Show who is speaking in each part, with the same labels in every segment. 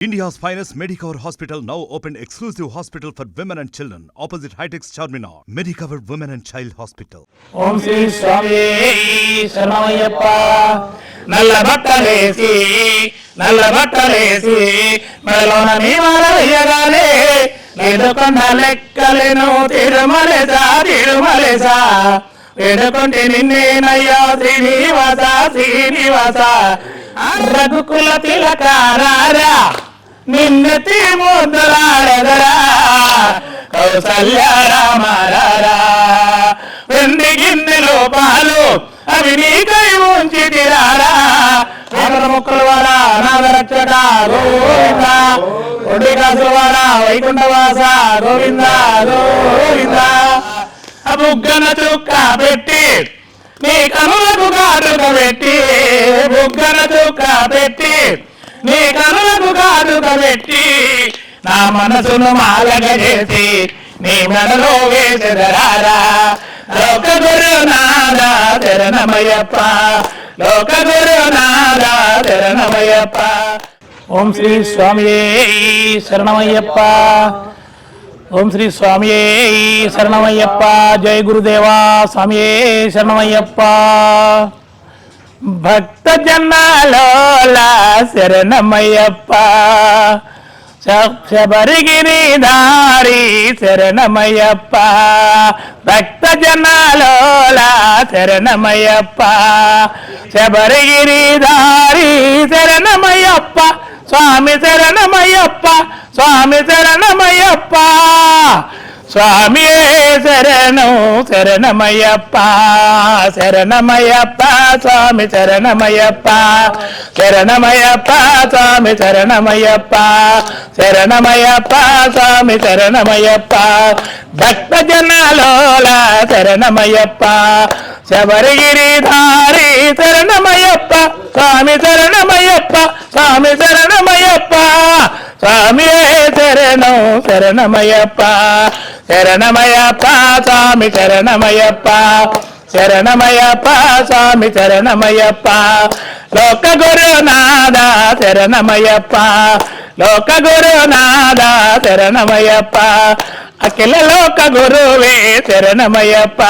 Speaker 1: India's finest Medicover Hospital now open exclusive hospital for women and children opposite Hightex Charminar. Medicover Women and Child Hospital.
Speaker 2: ఓం శ్రీ స్వామి శరణమయ్యప్ప నల్ల బట్టలేసి నల్ల బట్టలేసి మెడలోన నియమాల వేయగానే లేదుకొండ లెక్కలేను తిరుమలేసా తిరుమలేసా వేడుకుంటే నిన్నేనయ్యా శ్రీనివాస శ్రీనివాస రఘుకుల తిలకారారా నిన్నెత్తి ముద్దలాడెదరా కౌసల్య రామారారా వెండి గిన్నెలో పాలు అవి నీకై ఉంచి తిరారా నాగర ముక్కల వాడ నాగరక్షక గోవింద. ఒండి కాసుల వాడ వైకుంఠవాస గోవింద గోవింద. బుగ్గన చుక్క పెట్టి నీ కనులకు కాటుక పెట్టి బుగ్గన చుక్క పెట్టి కాటుక పెట్టి నా మనసును మాలగ చేసి నీ మెడలో వేసెదరారా లోక గురు నాదా శరణమయ్యప్ప లోక గురు నాదా శరణమయ్యప్ప. ఓం శ్రీ స్వామి శరణమయ్యప్ప. ఓం శ్రీ స్వామియే శరణమయ్యప్ప. జయ గురుదేవా స్వామియే శరణమయ్యప్ప. భక్త జనాలోలా శరణమయ్యప్ప శబరిగిరి దారి శరణమయ్యప్ప. భక్త జనాలోలా శరణమయ్యప్ప. శబరిగిరి దారి శరణమయ్యప్ప. స్వామి శరణమయ్యప్ప. స్వామి శరణమయ్యప్ప. స్వామి శరణం శరణమయ్యప్ప శరణమయ్యప్ప స్వామి శరణమయ్యప్ప శరణమయ్యప్ప స్వామి శరణమయ్యప్ప శరణమయ్యప్ప స్వామి శరణమయ్యప్ప భక్త జనాలోల శరణమయ్యప్ప శబరిగిరిధారి శరణమయ్యప్ప స్వామి శరణమయ్యప్ప స్వామి శరణమయ్యప్ప స్వామి శరణం శరణమయ్యప్ప. శరణమయ్యప్ప స్వామి శరణమయ్యప్ప. శరణమయ్యప్ప స్వామి శరణమయ్యప్ప. లోక గురునాథ శరణమయ్యప్ప. లోక గురునాథ శరణమయ్యప్ప. అఖిల లోక గురువే శరణమయ్యప్ప.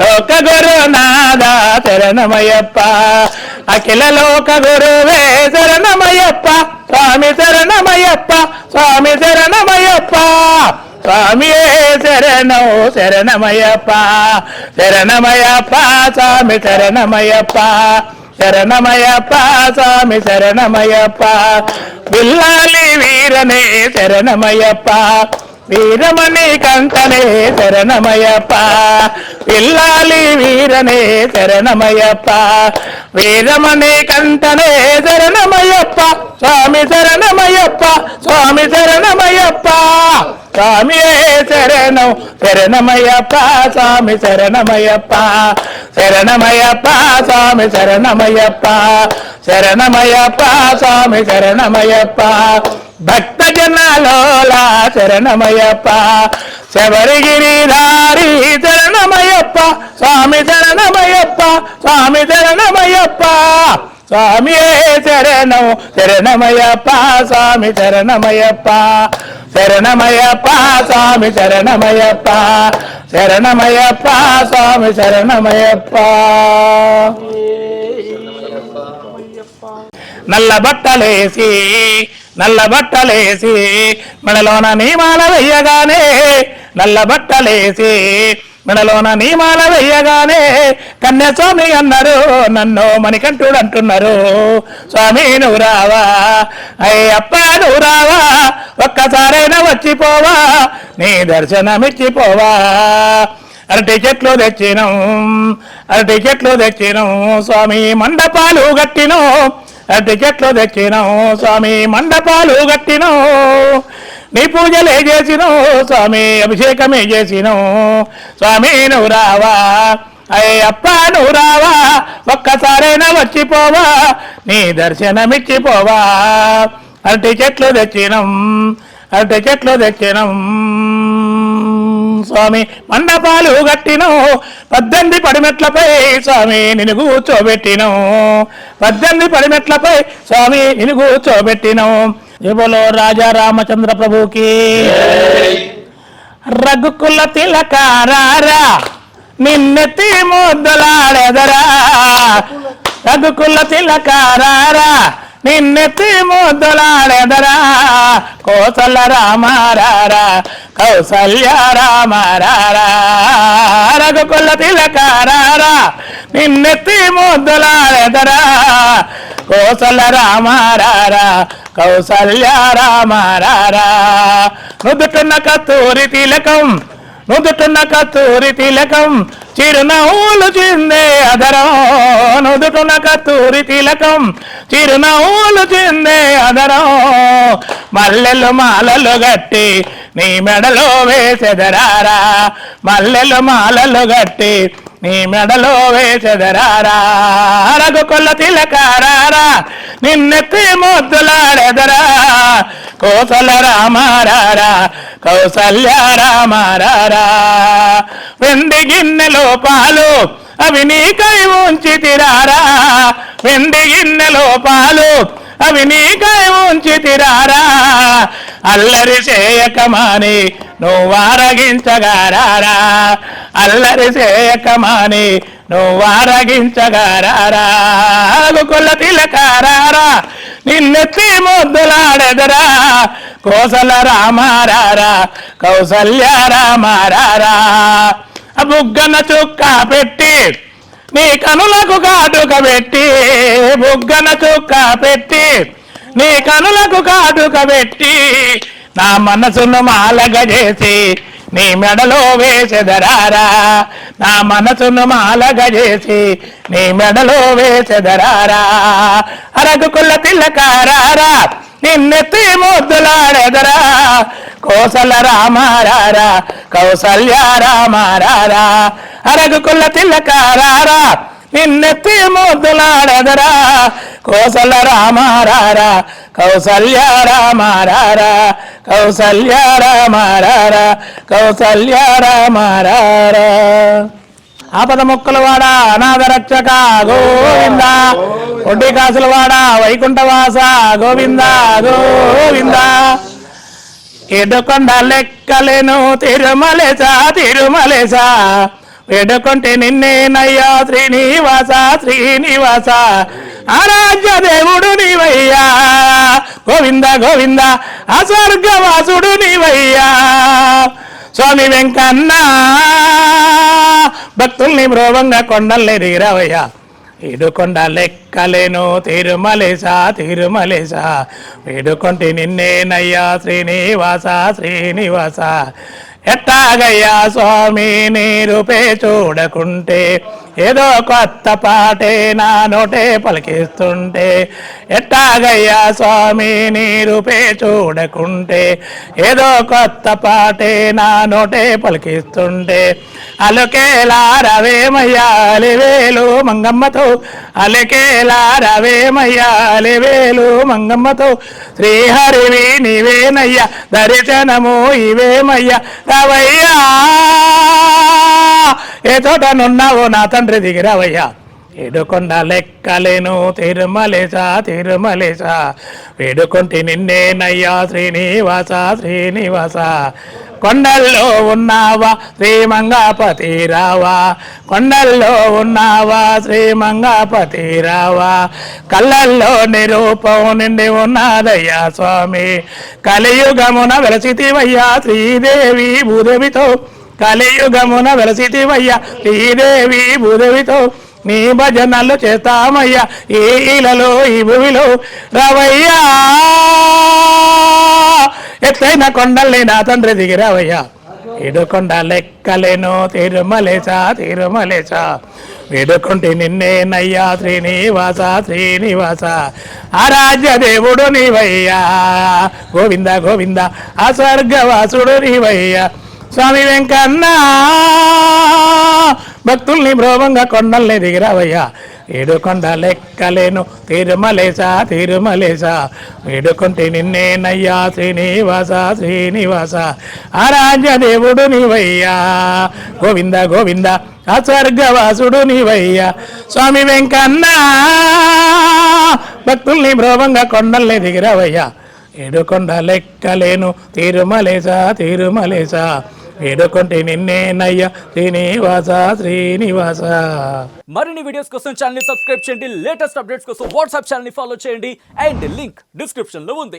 Speaker 2: లోక గురునాథ శరణమయ్యప్ప. అఖిల లోక గురువే శరణమయ్యప్ప. స్వామి శరణమయ్యప్ప స్వామి శరణమయ్యప్ప. స్వామి శరణం శరణమయ్యప్ప శరణమయ్యప్ప స్వామి శరణమయ్యప్ప. శరణమయ్యప్ప స్వామి శరణమయ్యప్ప. బిల్లాలి వీరనే శరణమయ్యప్ప. వీరమణి కంకనే శరణమయ్యప్ప. పిల్లాలి వీరనే శరణమయ్యప్ప. వీరమణి కంటనే శరణమయ్యప్ప. స్వామి శరణమయ్యప్ప స్వామి శరణమయ్యప్ప స్వామి శరణం? శరణమయ్యప్ప స్వామి శరణమయ్యప్ప శరణమయ్యప్ప స్వామి శరణమయ్యప్ప శరణమయ్యప్ప స్వామి శరణమయ్యప్ప. భక్త జనాలోల శరణమయ్యప్ప శబరిగిరిధారి శరణమయ్యప్ప స్వామి శరణమయ్యప్ప స్వామి శరణమయ్యప్ప. స్వామి శరణం శరణమయ్యప్ప స్వామి శరణమయ్యప్ప శరణమయ్యప్ప స్వామి శరణమయ్యప్ప శరణమయ్యప్ప స్వామి శరణమయ్యప్ప నల్ల బట్టలేసి నల్ల బట్టలేసి మెడలోన నియమాల వెయ్యగానే నల్ల బట్టలేసి మెడలోన నీమాల వెయ్యగానే కన్యాస్వామి అన్నారు. నన్ను మణికంఠుడు అంటున్నారు స్వామి నువ్వు రావా? అయ్యప్ప నువ్వు రావా? ఒక్కసారైనా వచ్చిపోవా? నీ దర్శనమిచ్చిపోవా? అరటి చెట్లు తెచ్చినం అరటి చెట్లు తెచ్చినం స్వామి మండపాలు గట్టినం అరటి చెట్లు తెచ్చినం స్వామి మండపాలు గట్టినం నీ పూజలే చేసినం స్వామి అభిషేకమే చేసిను. స్వామి నువ్వు రావా అయ్యప్ప నువ్వు రావా ఒక్కసారైనా వచ్చిపోవా నీ దర్శనమిచ్చిపోవా. అరటి చెట్లు తెచ్చినం అరటి చెట్లు తెచ్చినం. స్వామి మండపాలు గట్టిను పద్దెనిమిది పడిమెట్లపై స్వామి నిన్ను కూర్చోబెట్టిను. పద్దెనిమిది పడిమెట్లపై స్వామి నిన్ను కూర్చోబెట్టిను. బోలో రాజా రామచంద్ర ప్రభుకి? రఘుకుల తిలకారారా నిన్నెత్తి ముద్దలాడెదరా రఘుకుల తిలకారారా నిన్నెత్తి ముద్దలాడెదరా కోసల రామారారా కౌసల్య రఘుకుల తిలకారారా నిన్నెత్తి ముద్దులాడెదరా కోసల రామారారా కౌసల్యారామారారా నుదుటున్న కత్తూరి తిలకం నుదుటున్న కత్తూరి తిలకం చిరునవ్వులు చిందే అదరం నుదుటున్న కత్తూరి తిలకం చిరునవ్వులు చిందే అదరం మల్లెలు మాలలు గట్టి నీ మెడలో వేసెదరారా మల్లెలు మాలలు గట్టి నీ మెడలో వేసెదరారా. రఘుకుల తిలకారారా నిన్నెత్తి మొద్దులాడెదరా. కోసల రామారారా కౌసల్య రామారారా. వెండి గిన్నెలో పాలు అవి నీకై ఉంచి తిరారా వెండి గిన్నెలో పాలు అవి నీకై ఉంచి తిరారా అల్లరి చేయకమాని నువ్వు ఆరగించగారారా అల్లరి చేయకమాని నువ్వు ఆరగించగారారా కొల్ల తిలకారారా. నిన్నెత్తి ముద్దులాడెదరా. కోసల రామారారా. కౌసల్య రామారారా. బుగ్గన చుక్క పెట్టి నీ కనులకు కాటుక పెట్టి బుగ్గన చుక్క పెట్టి నీ కనులకు కాటుక పెట్టి నా మనసును మాలగ చేసి నీ మెడలో వేసెదరారా? నా మనసును మాలగ చేసి నీ మెడలో వేసెదరారా? అరగుకుల్ల తిల్లకారారా నిన్నెత్తి ముద్దులాడెదరా? కోసల రామారారా కౌసల్య రామారారా? అరగు అరగుకుల్ల తిల్లకారారా నిన్నెత్తి ముద్దులాడెదరా? కోసల రామారారా కౌసల్య రామారారా? కౌసల్య రామారారా కౌసల్య రామారారా? ఆపద మొక్కలవాడ అనాథరక్షక అనాథ రక్షక గోవింద ఒడ్డి కాసులవాడ వైకుంఠవాస గోవింద గోవింద. ఎడుకొండ లెక్కలేను తిరుమలేస తిరుమలేస. వేడుకుంటే నిన్నేనయ్యా శ్రీనివాస శ్రీనివాస. ఆరాధ్య దేవుడు నీవయ్యా. గోవింద గోవింద అస్వర్గవాసుడు నీవయ్యా. స్వామి వెంకన్న భక్తుల్ని బ్రోవంగా కొండల్ని దిగిరావయ్యా ఇడుకొండ లెక్కలేను తిరుమలేసా తిరుమలేసా వేడుకొంటి నిన్నేనయ్యా శ్రీనివాస శ్రీనివాస. ఎట్టాగయ్యా స్వామి నీరుపే చూడకుంటే ఏదో కొత్త పాటే నా నోటే పలికిస్తుంటే ఎట్టాగయ్యా స్వామి నీరుపే చూడకుంటే ఏదో కొత్త పాటే నా నోటే పలికిస్తుంటే అలకేలా రవేమయ్యా అలివేలు మంగమ్మతో అలకేలా రవేమయ్యా అలివేలు మంగమ్మతో శ్రీహరివి నీవేనయ్యా దర్శనము ఇవేమయ్యా రవయ్యా. ఏ చోట నున్నావో నా తండ్రి దిగిరావయ్యా. ఏడుకొండ లెక్కలేను తిరుమలేసా తిరుమలేసా వేడుకొంటి నిన్నేనయ్యా శ్రీనివాస శ్రీనివాస. కొండల్లో ఉన్నావా శ్రీమంగాపతి రావా. కొండల్లో ఉన్నావా శ్రీమంగాపతి రావా. కళ్ళల్లో నిరూపం నిండి ఉన్నాదయ్యా స్వామి. కలియుగమున వెలసితివయ్యా శ్రీదేవి భూదేవితో. కలియుగమున వెలసితివయ్యా. శ్రీదేవి భూదేవితో నీ భజనలు చేస్తామయ్యా. ఈ ఇలలో ఈ భూమిలో రవయ్యా. ఎత్తైన కొండల్ని నా తండ్రి దిగిరావయ్యా ఇడుకొండ లెక్కలేను తిరుమలేస తిరుమలేసా వేడుకుంటే నిన్నేనయ్యా శ్రీనివాస శ్రీనివాస. ఆరాధ్య దేవుడు నీవయ్యా. గోవింద గోవింద ఆ స్వర్గవాసుడు నీవయ్యా. స్వామి వెంకన్న భక్తుల్ని భ్రోభంగా కొండల్ని దిగిరావయ్యా. ఏడుకొండ లెక్కలేను తిరుమలేసా తిరుమలేసా వేడుకుంటే నిన్నేనయ్యా శ్రీనివాస శ్రీనివాస. ఆరాధ్య దేవుడు నీవయ్యా. గోవింద గోవింద ఆ స్వర్గవాసుడు నీవయ్యా. స్వామి వెంకన్న భక్తుల్ని భ్రోభంగా కొండల్ని దిగిరావయ్యా. ఏడుకొండ లెక్కలేను తిరుమలేసా తిరుమలేసా ఏడుకొంటే నిన్నేనయ్య శ్రీనివాస శ్రీనివాస.
Speaker 3: మరిన్ని వీడియోస్ కోసం ఛానల్ సబ్స్క్రైబ్ చేయండి. లేటెస్ట్ అప్డేట్స్ కోసం వాట్సాప్ ఛానల్ ఫాలో చేయండి. అండ్ లింక్ డిస్క్రిప్షన్లో ఉంది.